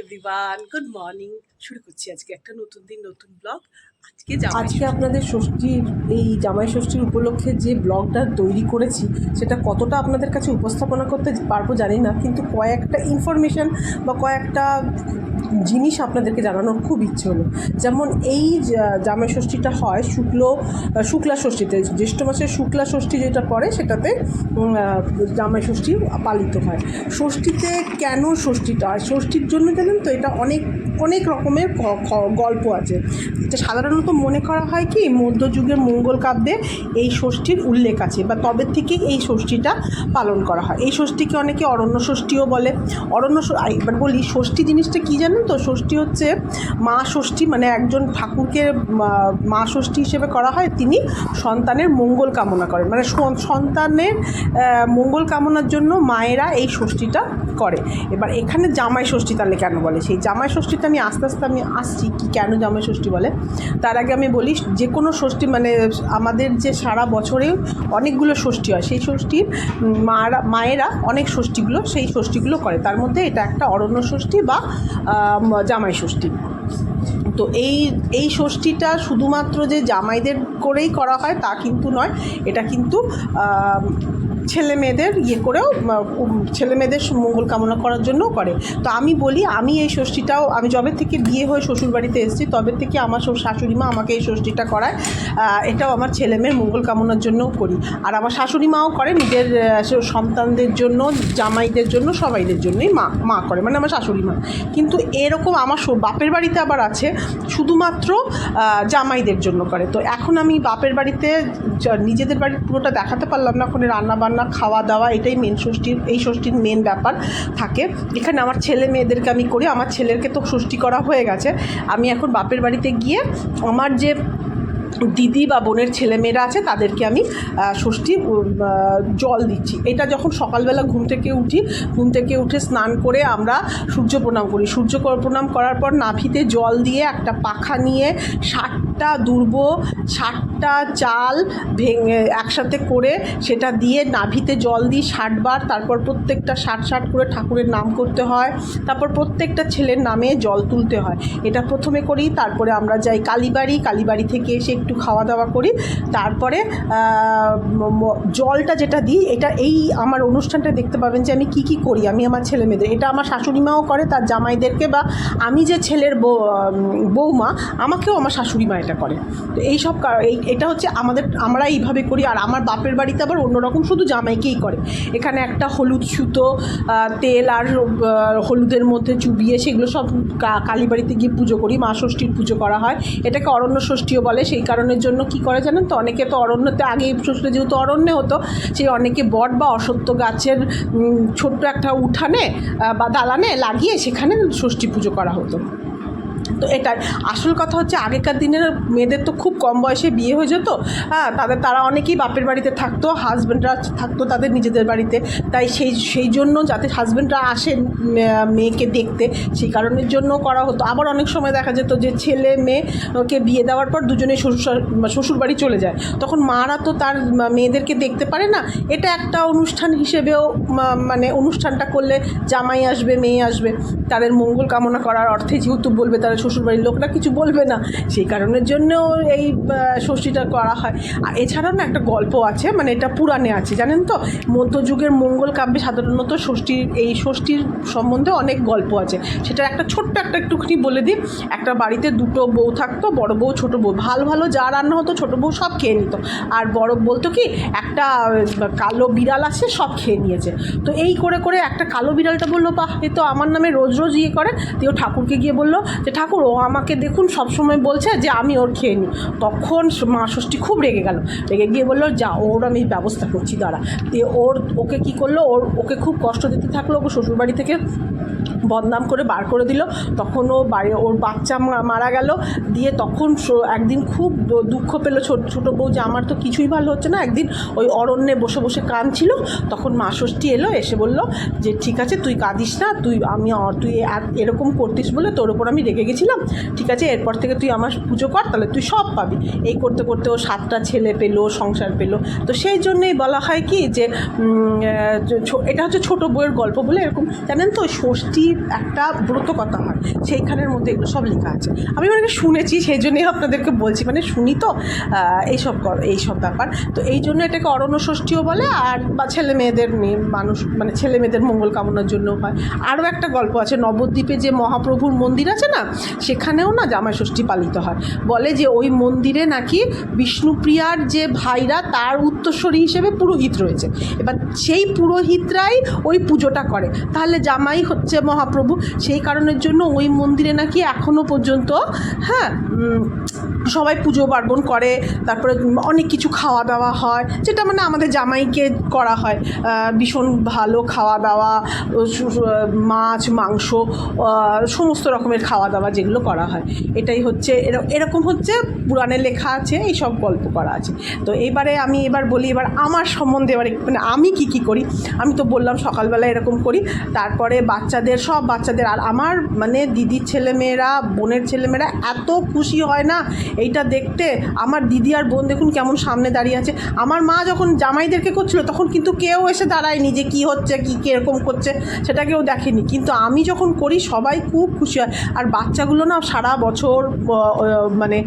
Everyone good morning শুরু করছি আজকে একটা নতুন দিন নতুন ব্লগ আজকে আজকে আপনাদের ষষ্ঠীর এই জামাই ষষ্ঠীর উপলক্ষে যে ব্লগটা তৈরি করেছি সেটা কতটা আপনাদের কাছে উপস্থাপনা করতে পারব জানি না কিন্তু কয়েকটা ইনফরমেশান বা কয়েকটা জিনিস আপনাদেরকে জানানোর খুব ইচ্ছে হলো। যেমন এই জামাই ষষ্ঠীটা হয় শুক্ল শুক্লা ষষ্ঠীতে। জ্যৈষ্ঠ মাসের শুক্লা ষষ্ঠী যেটা পড়ে সেটাতে জামাই ষষ্ঠী পালিত হয়। ষষ্ঠীতে কেন ষষ্ঠীটা? হয় ষষ্ঠীর জন্য জানেন তো এটা অনেক অনেক রকমের গল্প আছে। এটা সাধারণত মনে করা হয় কি মধ্যযুগের মঙ্গল কাব্যে এই ষষ্ঠীর উল্লেখ আছে বা তবে থেকেই এই ষষ্ঠীটা পালন করা হয়। এই ষষ্ঠীকে অনেকে অরণ্য ষষ্ঠীও বলে। অরণ্য এবার বলি, ষষ্ঠী জিনিসটা কী জানেন তো? ষষ্ঠী হচ্ছে মা ষষ্ঠী মানে একজন ঠাকুরকে মা- ষষ্ঠী হিসেবে করা হয়, তিনি সন্তানের মঙ্গল কামনা করেন। মানে সন- সন্তানের মঙ্গল কামনার জন্য মায়েরা এই ষষ্ঠীটা করে। এবার এখানে জামাই ষষ্ঠী তাহলে কেন বলে? সেই জামাই ষষ্ঠীতে আমি আস্তে আস্তে আমি আসছি কি কেন জামাই ষষ্ঠী বলে। তার আগে আমি বলি যে কোনো ষষ্ঠী মানে আমাদের যে সারা বছরে অনেকগুলো ষষ্ঠী হয়, সেই ষষ্ঠীর মারা, মায়েরা অনেক ষষ্ঠীগুলো সেই ষষ্ঠীগুলো করে। তার মধ্যে এটা একটা অরণ্য ষষ্ঠী বা জামাই ষষ্ঠী। তো এই এই ষষ্ঠীটা শুধুমাত্র যে জামাইদের করেই করা হয় তা কিন্তু নয়, এটা কিন্তু ছেলে মেয়েদের ইয়ে করেও ছেলে মেয়েদের মঙ্গল কামনা করার জন্যও করে। তো আমি বলি, আমি এই ষষ্ঠীটাও, আমি যবে থেকে বিয়ে হয়ে শ্বশুরবাড়িতে এসেছি, তবে থেকে আমার শাশুড়ি মা আমাকে এই ষষ্ঠীটা করায়। এটাও আমার ছেলে মেয়ের মঙ্গল কামনার জন্যও করি। আর আমার শাশুড়ি মাও করে, নিজের সন্তানদের জন্য, জামাইদের জন্য, সবাইদের জন্যই মা মা করে মানে আমার শাশুড়ি মা। কিন্তু এরকম আমার বাপের বাড়িতে আবার আছে, শুধুমাত্র জামাইদের জন্য করে। তো এখন আমি বাপের বাড়িতে নিজেদের বাড়ির পুরোটা দেখাতে পারলাম না, ওখানে রান্না বান্না খাওয়া দাওয়া, এটাই মেন ষষ্ঠীর, এই ষষ্ঠীর মেন ব্যাপার থাকে। এখানে আমার ছেলে মেয়েদেরকে আমি করি, আমার ছেলেরকে তো ষষ্ঠী করা হয়ে গেছে। আমি এখন বাপের বাড়িতে গিয়ে আমার যে দিদি বা বোনের ছেলেমেয়েরা আছে, তাদেরকে আমি ষষ্ঠী জল দিচ্ছি। এটা যখন সকালবেলা ঘুম থেকে উঠি, ঘুম থেকে উঠে স্নান করে আমরা সূর্য প্রণাম করি। সূর্য প্রণাম করার পর নাভিতে জল দিয়ে একটা পাখা নিয়ে ষাটটা দুর্ব ষাটটা চাল ভেঙে একসাথে করে সেটা দিয়ে নাভিতে জল দিই ষাটবার, তারপর প্রত্যেকটা ষাট ষাট করে ঠাকুরের নাম করতে হয়। তারপর প্রত্যেকটা ছেলের নামে জল তুলতে হয়। এটা প্রথমে করি, তারপরে আমরা যাই কালীবাড়ি কালীবাড়ি থেকে এসে একটু খাওয়া দাওয়া করি। তারপরে জলটা যেটা দিই, এটা এই আমার অনুষ্ঠানটা দেখতে পাবেন যে আমি কি কি করি, আমি আমার ছেলে মেয়েদের এটা আমার শাশুড়ি মাও করে তার জামাইদেরকে বা আমি যে ছেলের বৌমা আমাকেও আমার শাশুড়ি মা এটা করে। তো এই সব এটা হচ্ছে আমাদের আমরা এইভাবে করি, আর আমার বাপের বাড়িতে আবার অন্যরকম শুধু জামাইকেই করে। এখানে একটা হলুদ সুতো তেল আর হলুদের মধ্যে চুবিয়ে সেগুলো সব কালীবাড়িতে গিয়ে পুজো করি, মা ষষ্ঠীর পুজো করা হয়। এটাকে অরণ্য ষষ্ঠীও বলে, সেই কারণের জন্য কি করে জানেন তো? অনেকে তো অরণ্যতে আগে ষষ্ঠী যেহেতু অরণ্যে হতো সেই অনেকে বট বা অসত্য গাছের ছোট্ট একটা উঠানে বা দালানে লাগিয়ে সেখানে ষষ্ঠী পুজো করা হতো। তো এটাই। আসল কথা হচ্ছে, আগেকার দিনের মেয়েদের তো খুব কম বয়সে বিয়ে হয়ে যেত। হ্যাঁ তাদের, তারা অনেকেই বাপের বাড়িতে থাকতো হাজব্যান্ডরা থাকতো তাদের নিজেদের বাড়িতে। তাই সেই সেই জন্য যাতে হাজব্যান্ডরা আসেন মেয়েকে দেখতে, সেই কারণের জন্য করা হতো। আবার অনেক সময় দেখা যেত যে ছেলে মেয়েকে বিয়ে দেওয়ার পর দুজনে শ্বশুর শ্বশুর বাড়ি চলে যায়। তখন মারা তো তার মেয়েদেরকে দেখতে পারে না। এটা একটা অনুষ্ঠান হিসেবেও মানে অনুষ্ঠানটা করলে জামাই আসবে, মেয়ে আসবে। তাদের মঙ্গল কামনা করার অর্থে যেহেতু বলবে তারা শ্বশুরবাড়ির লোকরা কিছু বলবে না। সেই কারণের জন্যও এই ষষ্ঠীটা করা হয়। আর এছাড়াও না একটা গল্প আছে মানে এটা পুরাণে আছে, জানেন তো? মধ্যযুগের মঙ্গল কাব্যে সাধারণত ষষ্ঠীর, এই ষষ্ঠীর সম্বন্ধে অনেক গল্প আছে। সেটা একটা ছোট্ট একটা একটুখানি বলে দিই। একটা বাড়িতে দুটো বউ থাকতো, বড় বউ, ছোট বউ। ভালো ভালো যা রান্না হতো, ছোট বউ সব খেয়ে নিত। আর বড় বলতো কি, একটা কালো বিড়াল আছে, সব খেয়ে নিয়েছে। তো এই করে করে একটা কালো বিড়ালটা বলল, বাহ, এ তো আমার নামে রোজ রোজ ইয়ে করে। দিয়ে ঠাকুরকে গিয়ে বলল যে, ঠাকুর ও আমাকে দেখুন সবসময় বলছে যে আমি ওর খেয়ে নিই। তখন মা ষষ্ঠী খুব রেগে গেল। রেগে গিয়ে বলল, যা, ওর আমি ব্যবস্থা করছি, দাঁড়া। দিয়ে ওর, ওকে কি করল, ওর, ওকে খুব কষ্ট দিতে থাকল, ওকে শ্বশুরবাড়ি থেকে বদনাম করে বার করে দিল। তখন ও বাড়ি, ওর বাচ্চা মারা গেল। দিয়ে তখন একদিন খুব দুঃখ পেল ছোট, ছোটো বউ যে আমার তো কিছুই ভালো হচ্ছে না। একদিন ওই অরণ্যে বসে বসে কাঁদছিল। তখন মা ষষ্ঠী এলো, এসে বলল যে, ঠিক আছে, তুই কাঁদিস না, তুই আমি তুই এরকম করতিস বলে তোর ওপর আমি রেগে গেছি দিয়েছিলাম ঠিক আছে, এরপর থেকে তুই আমার পুজো কর, তাহলে তুই সব পাবি। এই করতে করতে ও সাতটা ছেলে পেল, সংসার পেল। তো সেই জন্যই বলা হয় কি যে এটা হচ্ছে ছোট বইয়ের গল্প বলে এরকম, জানেন তো ষষ্ঠীর একটা ব্রত কথা হয়, সেইখানের মধ্যে এগুলো সব লেখা আছে। আমি মানে শুনেছি, সেই জন্যই আপনাদেরকে বলছি মানে শুনি তো এইসব এইসব ব্যাপার। তো এই জন্য এটাকে অরণ্য ষষ্ঠীও বলে, আর বা ছেলে মেয়েদের মেয়ে মানুষ মানে ছেলে মেয়েদের মঙ্গল কামনার জন্য হয়। আরও একটা গল্প আছে, নবদ্বীপে যে মহাপ্রভুর মন্দির আছে না সেখানেও না জামাই ষষ্ঠী পালিত হয়। বলে যে ওই মন্দিরে নাকি বিষ্ণুপ্রিয়ার যে ভাইরা তার উত্তরস্বরী হিসেবে পুরোহিত রয়েছে। এবার সেই পুরোহিতরাই ওই পুজোটা করে। তাহলে জামাই হচ্ছে মহাপ্রভু। সেই কারণের জন্য ওই মন্দিরে নাকি এখনও পর্যন্ত হ্যাঁ সবাই পুজো পার্বণ করে। তারপরে অনেক কিছু খাওয়া দাওয়া হয়। যেটা মানে আমাদের জামাইকে করা হয়। ভীষণ ভালো খাওয়া দাওয়া মাছ, মাংস সমস্ত রকমের খাওয়া দাওয়া যেগুলো করা হয়। এটাই হচ্ছে এর- এরকম হচ্ছে পুরাণে লেখা আছে এই সব গল্প করা আছে। তো এবারে আমি এবার বলি, এবার আমার সম্বন্ধে এবার মানে আমি কি কি করি? আমি তো বললাম সকালবেলা এরকম করি, তারপরে বাচ্চাদের, সব বাচ্চাদের, আর আমার মানে দিদির ছেলেমেয়েরা, বোনের ছেলেমেয়েরা এত খুশি হয় না এইটা দেখতে। আমার দিদি আর বোন দেখুন কেমন সামনে দাঁড়িয়ে আছে। আমার মা যখন জামাইদেরকে করছিল তখন কিন্তু কেউ এসে দাঁড়ায়নি যে কী হচ্ছে, কী, কীরকম করছে, সেটা কেউ দেখেনি। কিন্তু আমি যখন করি, সবাই খুব খুশি হয়। আর বাচ্চাগুলো না সারা বছর মানে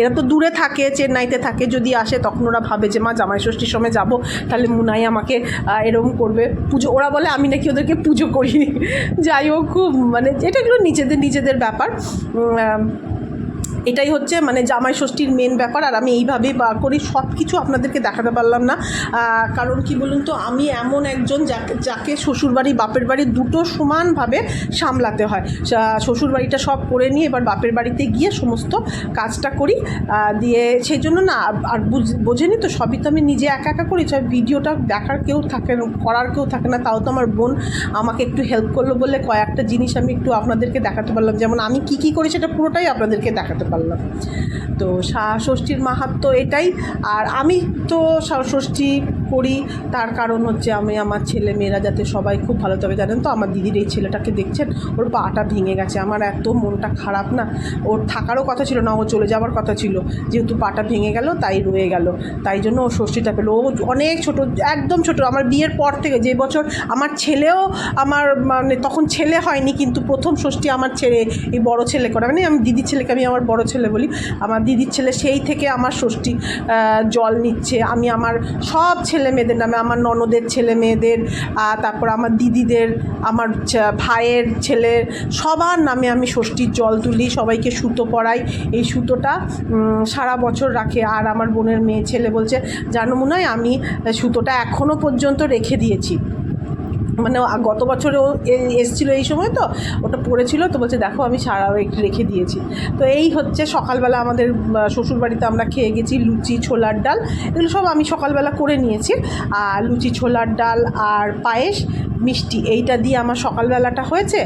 এরা তো দূরে থাকে, চেন্নাইতে থাকে, যদি আসে তখন ওরা ভাবে যে, মা, জামাই ষষ্ঠীর সময় যাব, তাহলে মুনাই আমাকে এরকম করবে। পুজো, ওরা বলে, আমি নাকি ওদেরকে পুজো করি। যাই হোক, খুব মানে এটা এগুলো নিজেদের নিজেদের ব্যাপার। এটাই হচ্ছে মানে জামাই ষষ্ঠীর মেন ব্যাপার, আর আমি এইভাবেই বার করি সব কিছু আপনাদেরকে দেখাতে পারলাম না। কারণ কি বলুন তো, আমি এমন একজন যাকে যাকে শ্বশুরবাড়ি, বাপের বাড়ি দুটো সমানভাবে সামলাতে হয়। শ্বশুরবাড়িটা সব করে নিয়ে এবার বাপের বাড়িতে গিয়ে সমস্ত কাজটা করি। দিয়ে সেই জন্য না, আর বুঝ- বোঝেনি তো, সবই তো আমি নিজে একা একা করি ভিডিওটা দেখার কেউ থাকে করার কেউ থাকে না, তাও তো আমার বোন আমাকে একটু হেল্প করল বলে কয়েকটা জিনিস আমি একটু আপনাদেরকে দেখাতে পারলাম। যেমন আমি কি কি করি সেটা পুরোটাই আপনাদেরকে দেখাতে পারলাম। তো সা- ষষ্ঠীর মাহাত্ম এটাই। আর আমি তো ষষ্ঠী করি। তার কারণ হচ্ছে আমি, আমার ছেলে মেয়েরা যাতে সবাই খুব ভালো তবে জানেন তো? আমার দিদির এই ছেলেটাকে দেখছেন? ওর পাটা ভেঙে গেছে। আমার এত মনটা খারাপ না। ওর থাকারও কথা ছিল না, ও চলে যাওয়ার কথা ছিল। যেহেতু পাটা ভেঙে গেল, তাই রয়ে গেল। তাই জন্য ও ষষ্ঠীটা পেল ও অনেক ছোট, একদম ছোট। আমার বিয়ের পর থেকে যে বছর আমার ছেলেও আমার মানে তখন ছেলে হয়নি, কিন্তু প্রথম ষষ্ঠী আমার ছেলে, এই বড় ছেলে করে মানে আমি দিদির ছেলেকে আমি আমার বড় ছেলে বলি। আমার দিদির ছেলে সেই থেকে আমার ষষ্ঠী জল নিচ্ছে। আমি আমার সব ছেলে মেয়েদের নামে, আমার ননদের ছেলে মেয়েদের তারপর আমার দিদিদের, আমার ভাইয়ের ছেলের সবার নামে আমি ষষ্ঠীর জল তুলি, সবাইকে সুতো পরাই। এই সুতোটা সারা বছর রাখে। আর আমার বোনের মেয়ে ছেলে বলছে, জানো মনে হয় আমি সুতোটা এখনও পর্যন্ত রেখে দিয়েছি। মানে গত বছরেও এসেছিল এই সময় তো, ওটা পড়েছিল তো বলছে, দেখো, আমি সারা একটু রেখে দিয়েছি। তো এই হচ্ছে সকালবেলা আমাদের শ্বশুরবাড়িতে আমরা খেয়ে গেছি লুচি, ছোলার ডাল। এগুলো সব আমি সকালবেলা করে নিয়েছি। আর লুচি, ছোলার ডাল আর পায়েস মিষ্টি, এইটা দিয়ে আমার সকালবেলাটা হয়েছে।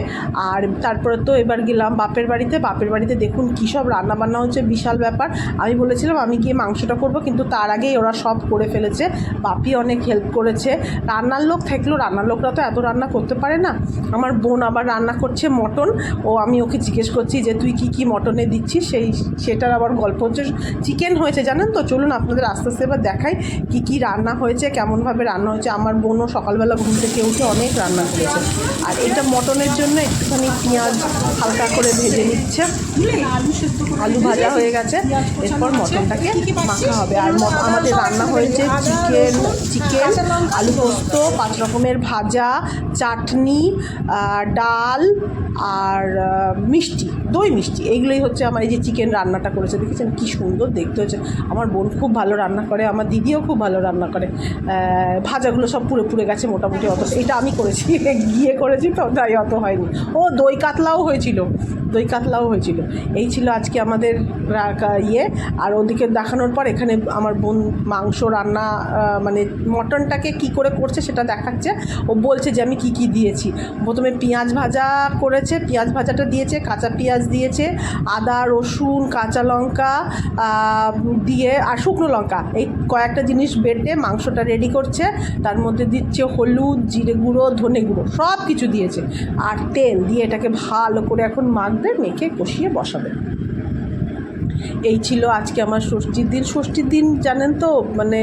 আর তারপরে তো এবার গেলাম বাপের বাড়িতে। বাপের বাড়িতে দেখুন কী সব রান্নাবান্না হচ্ছে, বিশাল ব্যাপার। আমি বলেছিলাম আমি গিয়ে মাংসটা করব, কিন্তু তার আগেই ওরা সব করে ফেলেছে। বাপি অনেক হেল্প করেছে। রান্নার লোক থাকলেও রান্নার লোকরা তো এত রান্না করতে পারে না। আমার বোন আবার রান্না করছে মটন। ও, আমি ওকে জিজ্ঞেস করছি যে, তুই কি কি মটনে দিচ্ছিস? সেই, সেটার আবার গল্প হচ্ছে। চিকেন হয়েছে, জানেন তো? চলুন আপনাদের আস্তে আস্তে এবার দেখাই কি কি রান্না হয়েছে, কেমনভাবে রান্না হয়েছে। আমার বোনও সকালবেলা ঘুম থেকে উঠে অনেক রান্না করেছে। আর এটা মটনের জন্য একটুখানি পেঁয়াজ হালকা করে ভেজে নিচ্ছে। আলু ভাজা হয়ে গেছে। এরপর মটনটাকে মাখা হবে। আর আমাদের রান্না হয়েছে চিকেন চিকেন, আলু পোস্ত, পাঁচ রকমের ভাজা, চাটনি ডাল আর মিষ্টি, দই মিষ্টি। এইগুলোই হচ্ছে আমার এই যে চিকেন রান্নাটা করেছে। দেখেছেন কি সুন্দর দেখতে হচ্ছে আমার বোন খুব ভালো রান্না করে, আমার দিদিও খুব ভালো রান্না করে। ভাজাগুলো সব পুড়ে পুড়ে গেছে মোটামুটি অত। এটা আমি করেছি গিয়ে করেছি, তো তাই অত হয়নি। ও দই কাতলাও হয়েছিল, দই কাতলাও হয়েছিল। এই ছিল আজকে আমাদের ইয়ে। আর ওদিকে দেখানোর পর এখানে আমার বোন মাংস রান্না মানে মটনটাকে কি করে করছে সেটা দেখাচ্ছে। ও বলছে যে, আমি কি কি দিয়েছি? প্রথমে পেঁয়াজ ভাজা করেছে, পেঁয়াজ ভাজাটা দিয়েছে, কাঁচা পেঁয়াজ দিয়েছে, আদা, রসুন, কাঁচা লঙ্কা দিয়ে, আর শুকনো লঙ্কা। এই কয়েকটা জিনিস বেটে মাংসটা রেডি করছে। তার মধ্যে দিচ্ছে হলুদ, জিরে গুঁড়ো গুঁড়ো, ধনে গুঁড়ো, সব কিছু দিয়েছে। আর তেল দিয়ে এটাকে ভালো করে এখন মাখবে, মেখে কষিয়ে বসাবে। এই ছিল আজকে আমার ষষ্ঠীর দিন। ষষ্ঠীর দিন জানেন তো মানে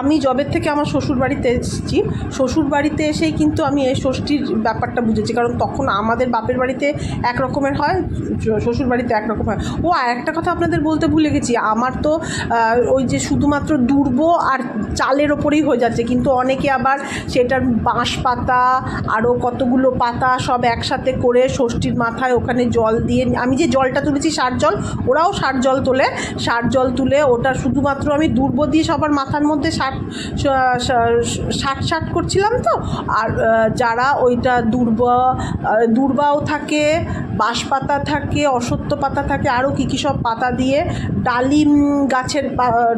আমি জবের থেকে আমার শ্বশুর বাড়িতে এসেছি। শ্বশুর বাড়িতে এসেই কিন্তু আমি এই ষষ্ঠীর ব্যাপারটা বুঝেছি। কারণ তখন আমাদের বাপের বাড়িতে এক রকমের হয় শ্বশুর বাড়িতে এক রকম হয়। ও আর একটা কথা আপনাদের বলতে ভুলে গেছি, আমার তো ওই যে শুধুমাত্র দুর্ব আর চালের ওপরেই হয়ে যাচ্ছে। কিন্তু অনেকে আবার সেটার বাঁশ পাতা আরও কতগুলো পাতা সব একসাথে করে ষষ্ঠীর মাথায় ওখানে জল দিয়ে, আমি যে জলটা তুলেছি সার জল, ওরাও সার জল তোলে। সার জল তুলে ওটা শুধুমাত্র আমি দুর্ব দিয়ে সবার মাথার মধ্যে ষাট ষাট করছিলাম তো। আর যারা ওইটা দুর্বা দুর্বাও থাকে, বাঁশপাতা থাকে অসত্য পাতা থাকে আরও কী কী সব পাতা দিয়ে ডালিম গাছের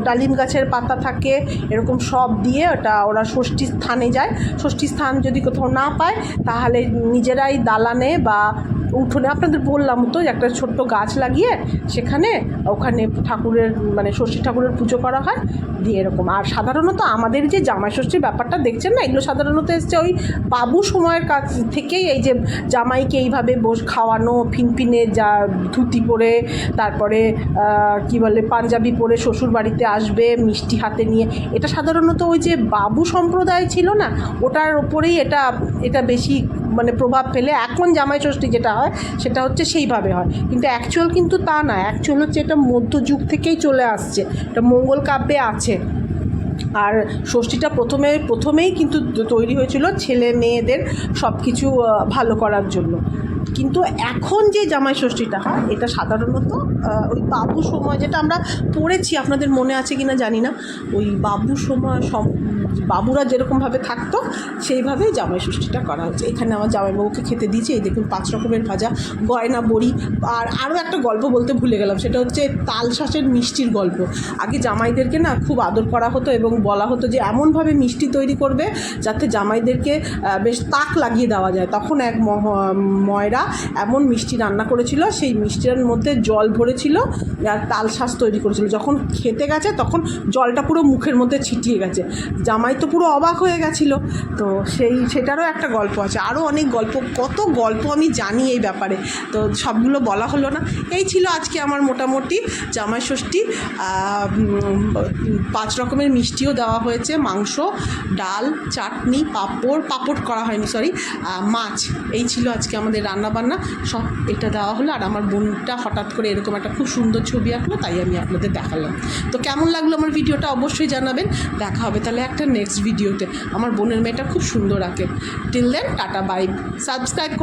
ডালিম গাছের পাতা থাকে, এরকম সব দিয়ে ওটা ওরা ষষ্ঠী স্থানে যায়। ষষ্ঠী স্থান যদি কোথাও না পায়, তাহলে নিজেরাই দালানে বা উঠোনে, আপনাদের বললাম তো, একটা ছোট্ট গাছ লাগিয়ে সেখানে ওখানে ঠাকুরের মানে ষষ্ঠী ঠাকুরের পুজো করা হয়, দিয়ে এরকম। আর সাধারণত আমাদের যে জামাই ষষ্ঠীর ব্যাপারটা দেখছেন না, এগুলো সাধারণত এসছে ওই বাবু সময়ের কাছ থেকেই এই যে জামাইকে এইভাবে বস, খাওয়ানো, ফিনফিনে যা ধুতি পরে, তারপরে কি বলে, পাঞ্জাবি পরে শ্বশুর বাড়িতে আসবে, মিষ্টি হাতে নিয়ে। এটা সাধারণত ওই যে বাবু সম্প্রদায় ছিল না, ওটার ওপরেই এটা এটা বেশি মানে প্রভাব ফেলে এখন জামাই ষষ্ঠী যেটা হয়, সেটা হচ্ছে সেইভাবে হয়। কিন্তু অ্যাকচুয়াল কিন্তু তা না। অ্যাকচুয়াল হচ্ছে এটা মধ্যযুগ থেকেই চলে আসছে। এটা মঙ্গল কাব্যে আছে। আর ষষ্ঠীটা প্রথমে, প্রথমেই কিন্তু তৈরি হয়েছিল ছেলে মেয়েদের সব কিছু ভালো করার জন্য। কিন্তু এখন যে জামাই ষষ্ঠীটা হয়, এটা সাধারণত ওই বাবু সময় যেটা আমরা পড়েছি, আপনাদের মনে আছে কি না জানি না, ওই বাবু সময় সব, বাবুরা যেরকমভাবে থাকতো, সেইভাবেই জামাই ষষ্ঠীটা করা হচ্ছে। এখানে আমার জামাইবাবুকে খেতে দিয়েছে, এই দেখুন পাঁচ রকমের ভাজা, গয়না, বড়ি, আর আরও একটা গল্প বলতে ভুলে গেলাম, সেটা হচ্ছে তাল শাঁসের মিষ্টির গল্প। আগে জামাইদেরকে না খুব আদর করা হতো এবং বলা হতো যে, এমনভাবে মিষ্টি তৈরি করবে, যাতে জামাইদেরকে বেশ তাক লাগিয়ে দেওয়া যায়। তখন এক ময়রা এমন মিষ্টি রান্না করেছিল, সেই মিষ্টির মধ্যে জল ভরেছিল আর তাল তালশাঁস তৈরি করেছিল। যখন খেতে গেছে তখন জলটা পুরো মুখের মধ্যে ছিটিয়ে গেছে। জামাই তো পুরো অবাক হয়ে গেছিল। তো সেই, সেটারও একটা গল্প আছে। আরও অনেক গল্প, কত গল্প আমি জানি এই ব্যাপারে। তো সবগুলো বলা হলো না। এই ছিল আজকে আমার মোটামুটি জামাই ষষ্ঠী। পাঁচ রকমের মিষ্টিও দেওয়া হয়েছে। মাংস, ডাল, চাটনি, পাঁপড় পাঁপড় করা হয়নি সরি মাছ। এই ছিল আজকে আমাদের রান্না বান্না সব এটা দেওয়া হলো আর আমার বোনটা হঠাৎ করে এরকম একটা খুব সুন্দর ছবি আঁকলো, তাই আমি আপনাদের দেখালাম। তো কেমন লাগল আমার ভিডিওটা অবশ্যই জানাবেন। দেখা হবে তাহলে একটা নেক্সট ভিডিওতে আমার বোনের মেয়েটা খুব সুন্দর আঁকে। Till then tata bye subscribe